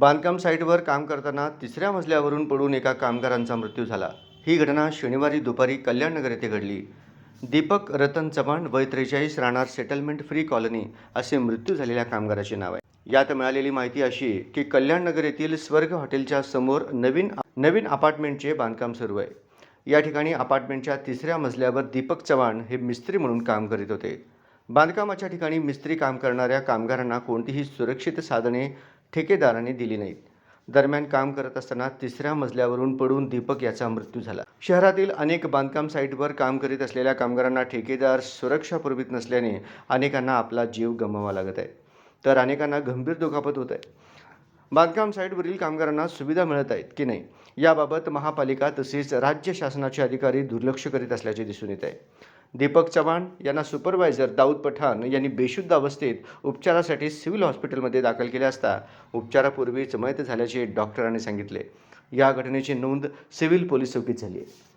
बांधकाम साईटवर काम करताना तिसऱ्या मजल्यावरून पडून एका कामगारांचा मृत्यू झाला. ही घटना शनिवारी दुपारी कल्याणनगर येथे घडली. दीपक रतन चव्हाण वय त्रेचाळीस राहणार सेटलमेंट फ्री कॉलनी असे मृत्यू झालेल्या कामगाराचे नाव आहे. यात मिळालेली माहिती अशी की कल्याणनगर येथील स्वर्ग हॉटेलच्या समोर नवीन नवीन अपार्टमेंटचे बांधकाम सुरू आहे. या ठिकाणी अपार्टमेंटच्या तिसऱ्या मजल्यावर दीपक चव्हाण हे मिस्त्री म्हणून काम करीत होते. बांधकामाच्या ठिकाणी मिस्त्री काम करणाऱ्या कामगारांना कोणतीही सुरक्षित साधने ठेकेदाराने दिली नाहीत. दरम्यान काम करत असताना तिसऱ्या मजल्यावरून पडून दीपक याचा मृत्यू झाला. शहरातील अनेक बांधकाम साईटवर काम करीत असलेल्या कामगारांना ठेकेदार सुरक्षा पुरवित नसल्याने अनेकांना आपला जीव गमवावा लागत आहे. तर अनेकांना गंभीर दुखापत होत आहे. बांधकाम साईटवरील कामगारांना सुविधा मिळत आहेत की नाही? याबाबत महापालिका तसेच राज्य शासनाचे अधिकारी दुर्लक्ष करीत असल्याचे दिसून येत आहे. दीपक चव्हाण यांना सुपरवायझर दाऊद पठाण यांनी बेशुद्ध अवस्थेत उपचारासाठी सिव्हिल हॉस्पिटलमध्ये दाखल केले असता उपचारापूर्वीच मयत झाल्याचे डॉक्टरांनी सांगितले. या घटनेची नोंद सिव्हिल पोलीस चौकीत झाली आहे.